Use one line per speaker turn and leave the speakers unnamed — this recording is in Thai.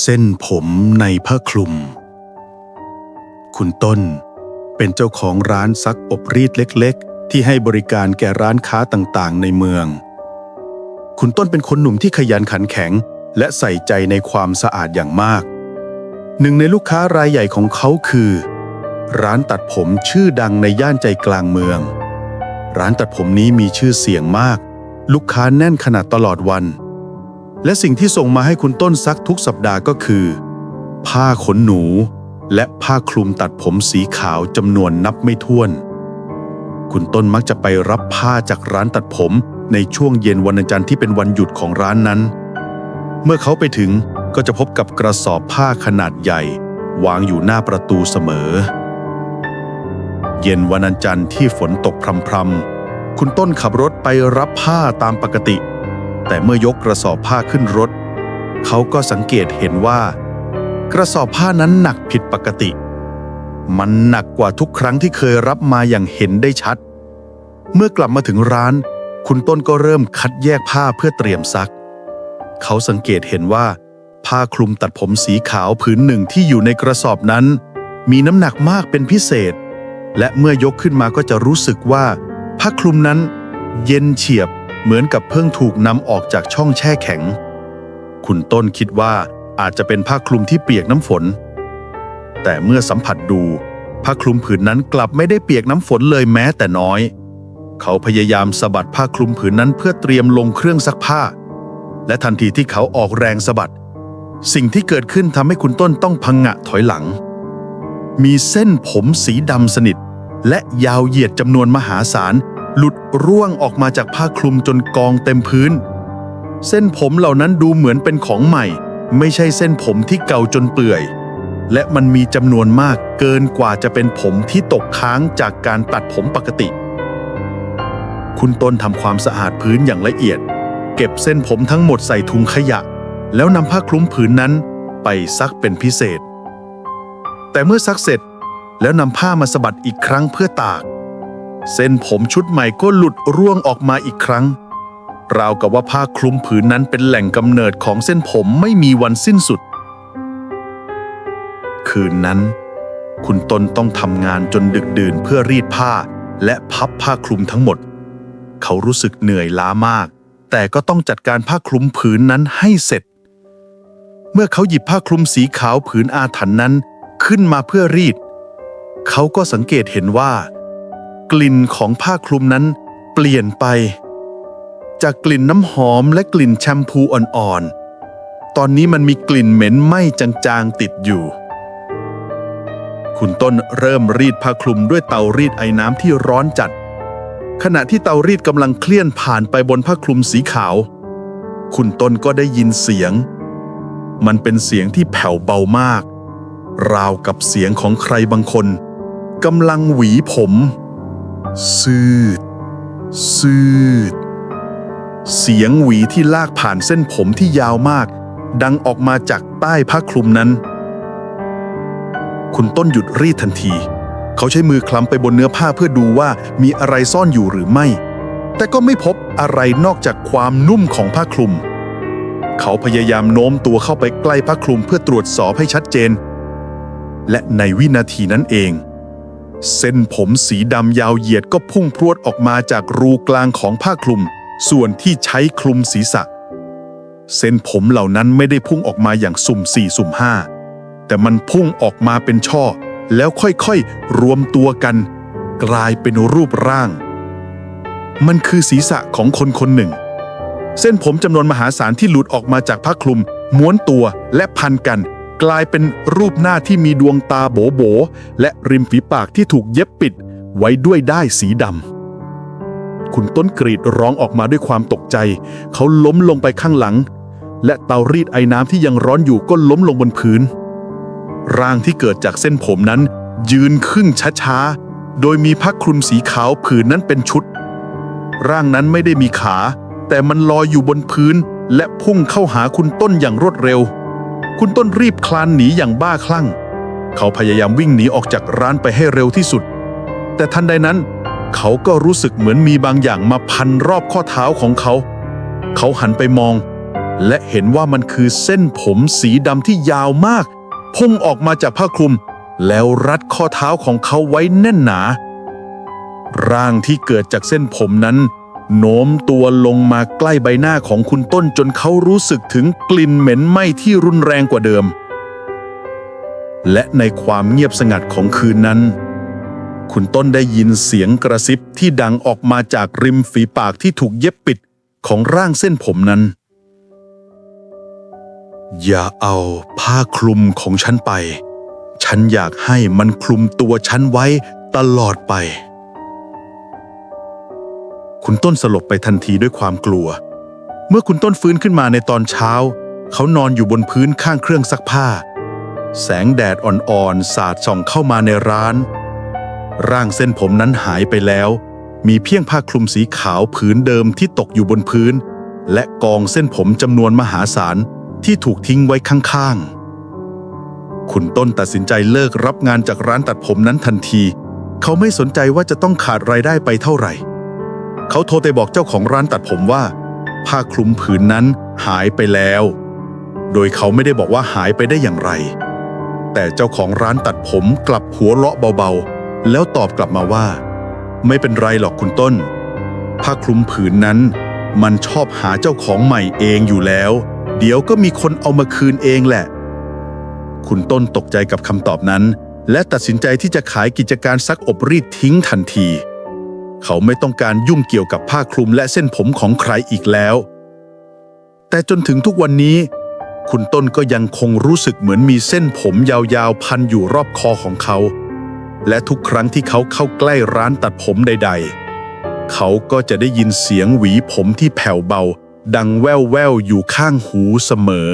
เส้นผมในผ้าคลุม คุณต้น เป็นเจ้าของร้านซักอบรีดเล็ก ๆ ที่ให้บริการแก่ร้านค้าต่างๆ ในเมือง คุณต้นเป็นคนหนุ่มที่ขยันขันแข็ง และใส่ใจในความสะอาดอย่างมาก หนึ่งในลูกค้ารายใหญ่ของเขาคือ ร้านตัดผมชื่อดังในย่านใจกลางเมือง ร้านตัดผมนี้มีชื่อเสียงมาก ลูกค้าแน่นขนาดตลอดวัน และสิ่งที่ส่งมาให้คุณต้นซักทุกสัปดาห์ก็คือ ผ้าขนหนู และผ้าคลุมตัดผมสีขาวจำนวนนับไม่ถ้วน คุณต้นมักจะไปรับผ้าจากร้านตัดผมในช่วงเย็นวันจันทร์ที่เป็นวันหยุดของร้านนั้น เมื่อเขาไปถึงก็จะพบกับกระสอบผ้าขนาดใหญ่ วางอยู่หน้าประตูเสมอ เย็นวันจันทร์ที่ฝนตกพรำๆคุณต้นขับรถไปรับผ้าตามปกติ แต่เมื่อยกกระสอบผ้าขึ้นรถ เขาก็สังเกตเห็นว่า กระสอบผ้านั้นหนักผิดปกติ มันหนักกว่าทุกครั้งที่เคยรับมาอย่างเห็นได้ชัด เมื่อกลับมาถึงร้าน คุณต้นก็เริ่มคัดแยกผ้าเพื่อเตรียมซัก เขาสังเกตเห็นว่า ผ้าคลุมตัดผมสีขาวผืนหนึ่งที่อยู่ในกระสอบนั้น มีน้ำหนักมากเป็นพิเศษ และเมื่อยกขึ้นมาก็จะรู้สึกว่า ผ้าคลุมนั้น เย็นเฉียบ เหมือนกับเพิ่งถูกนำออกจากช่องแช่แข็ง คุณต้นคิดว่าอาจจะเป็นผ้าคลุมที่เปียกน้ำฝน แต่เมื่อสัมผัสดูผ้าคลุมผืนนั้นกลับไม่ได้เปียกน้ำฝนเลยแม้แต่น้อย เขาพยายามสะบัดผ้าคลุมผืนนั้นเพื่อเตรียมลงเครื่องซักผ้า และทันทีที่เขาออกแรงสะบัด สิ่งที่เกิดขึ้นทำให้คุณต้นต้องพังงะถอยหลัง มีเส้นผมสีดำสนิท และยาวเหยียดจำนวนมหาศาล หลุดร่วงออกมาจากผ้าคลุมจนกองเต็มพื้น เส้นผมเหล่านั้นดูเหมือนเป็นของใหม่ ไม่ใช่เส้นผมที่เก่าจนเปื่อย และมันมีจำนวนมากเกินกว่าจะเป็นผมที่ตกค้างจากการตัดผมปกติ คุณต้นทำความสะอาดพื้นอย่างละเอียด เก็บเส้นผมทั้งหมดใส่ถุงขยะ แล้วนำผ้าคลุมผืนนั้นไปซักเป็นพิเศษ แต่เมื่อซักเสร็จแล้วนำผ้ามาสะบัดอีกครั้งเพื่อตาก เส้นผมชุดใหม่ก็หลุดร่วงออกมาอีกครั้ง ราวกับว่าผ้าคลุมผืนนั้นเป็นแหล่งกำเนิดของเส้นผมไม่มีวันสิ้นสุด คืนนั้น คุณตนต้องทำงานจนดึกดื่นเพื่อรีดผ้าและพับผ้าคลุมทั้งหมด เขารู้สึกเหนื่อยล้ามาก แต่ก็ต้องจัดการผ้าคลุมผืนนั้นให้เสร็จ เมื่อเขาหยิบผ้าคลุมสีขาวผืนอาถรรพ์นั้นขึ้นมาเพื่อรีด เขาก็สังเกตเห็นว่า กลิ่นของผ้าคลุมนั้นเปลี่ยนไป จากกลิ่นน้ำหอมและกลิ่นแชมพูอ่อนๆ ตอนนี้มันมีกลิ่นเหม็นไหม้จางๆติดอยู่ คุณต้นเริ่มรีดผ้าคลุมด้วยเตารีดไอ้น้ำที่ร้อนจัด ขณะที่เตารีดกำลังเคลื่อนผ่านไปบนผ้าคลุมสีขาว คุณต้นก็ได้ยินเสียง มันเป็นเสียงที่แผ่วเบามาก ราวกับเสียงของใครบางคนกำลังหวีผม ซืดซืดเสียงหวีที่ลากผ่านเส้นผมที่ยาวมาก ดังออกมาจากใต้ผ้าคลุมนั้น คุณต้นหยุดรีดทันที เขาใช้มือคลำไปบนเนื้อผ้าเพื่อดูว่ามีอะไรซ่อนอยู่หรือไม่ แต่ก็ไม่พบอะไรนอกจากความนุ่มของผ้าคลุม เขาพยายามโน้มตัวเข้าไปใกล้ผ้าคลุมเพื่อตรวจสอบให้ชัดเจน และในวินาทีนั้นเอง เส้นผมสีดำยาวเหยียดก็พุ่งพรวดออกมาจากรูกลางของผ้าคลุม ส่วนที่ใช้คลุมศีรษะ เส้นผมเหล่านั้นไม่ได้พุ่งออกมาอย่างสุ่มสี่สุ่มห้าแต่มันพุ่งออกมาเป็นช่อ แล้วค่อยๆ รวมตัวกัน กลายเป็นรูปร่าง มันคือศีรษะของคนคนหนึ่ง เส้นผมจำนวนมหาศาลที่หลุดออกมาจากผ้าคลุม ม้วนตัวและพันกัน กลายเป็นรูปหน้าที่มีดวงตาโบโบและริมฝีปากที่ถูกเย็บปิดไว้ด้วยด้ายสีดำ คุณต้นกรีดร้องออกมาด้วยความตกใจ เขาล้มลงไปข้างหลัง และเตารีดไอ้น้ำที่ยังร้อนอยู่ก็ล้มลงบนพื้น ร่างที่เกิดจากเส้นผมนั้น ยืนขึ้นช้าๆ โดยมีผ้าคลุมสีขาวผืนนั้นเป็นชุด ร่างนั้นไม่ได้มีขา แต่มันลอยอยู่บนพื้นและพุ่งเข้าหาคุณต้นอย่างรวดเร็ว คุณต้นรีบคลานหนีอย่างบ้าคลั่ง เขาพยายามวิ่งหนีออกจากร้านไปให้เร็วที่สุด แต่ทันใดนั้น เขาก็รู้สึกเหมือนมีบางอย่างมาพันรอบข้อเท้าของเขา เขาหันไปมอง และเห็นว่ามันคือเส้นผมสีดำที่ยาวมาก พุ่งออกมาจากผ้าคลุม แล้วรัดข้อเท้าของเขาไว้แน่นหนา ร่างที่เกิดจากเส้นผมนั้น โน้มตัวลงมาใกล้ใบหน้าของคุณต้นจนเขารู้สึกถึงกลิ่นเหม็นไหม้ที่รุนแรงกว่าเดิม และในความเงียบสงัดของคืนนั้น คุณต้นได้ยินเสียงกระซิบที่ดังออกมาจากริมฝีปากที่ถูกเย็บปิดของร่างเส้นผมนั้น อย่าเอาผ้าคลุมของฉันไป ฉันอยากให้มันคลุมตัวฉันไว้ตลอดไป คุณต้นสลบไปทันทีด้วยความกลัว เมื่อคุณต้นฟื้นขึ้นมาในตอนเช้า เขานอนอยู่บนพื้นข้างเครื่องซักผ้า แสงแดดอ่อนๆ สาดส่องเข้ามาในร้าน ร่างเส้นผมนั้นหายไปแล้ว มีเพียงผ้าคลุมสีขาวผืนเดิมที่ตกอยู่บนพื้น และกองเส้นผมจำนวนมหาศาลที่ถูกทิ้งไว้ข้างๆ คุณต้นตัดสินใจเลิกรับงานจากร้านตัดผมนั้นทันที เขาไม่สนใจว่าจะต้องขาดรายได้ไปเท่าไหร่ เขาโทรไปบอกเจ้าของร้านตัดผมว่า ผ้าคลุมผืนนั้นหายไปแล้ว โดยเขาไม่ได้บอกว่าหายไปได้อย่างไร แต่เจ้าของร้านตัดผมกลับหัวเราะเบาๆ แล้วตอบกลับมาว่า ไม่เป็นไรหรอกคุณต้น ผ้าคลุมผืนนั้น มันชอบหาเจ้าของใหม่เองอยู่แล้ว เดี๋ยวก็มีคนเอามาคืนเองแหละ คุณต้นตกใจกับคำตอบนั้น และตัดสินใจที่จะขายกิจการซักอบรีดทิ้งทันที เขาไม่ต้องการยุ่งเกี่ยวกับผ้าคลุมและเส้นผมของใครอีกแล้ว แต่จนถึงทุกวันนี้ คุณต้นก็ยังคงรู้สึกเหมือนมีเส้นผมยาวๆ พันอยู่รอบคอของเขา และทุกครั้งที่เขาเข้าใกล้ร้านตัดผมใด ๆ เขาก็จะได้ยินเสียงหวีผมที่แผ่วเบา ดังแว่วๆอยู่ข้างหูเสมอ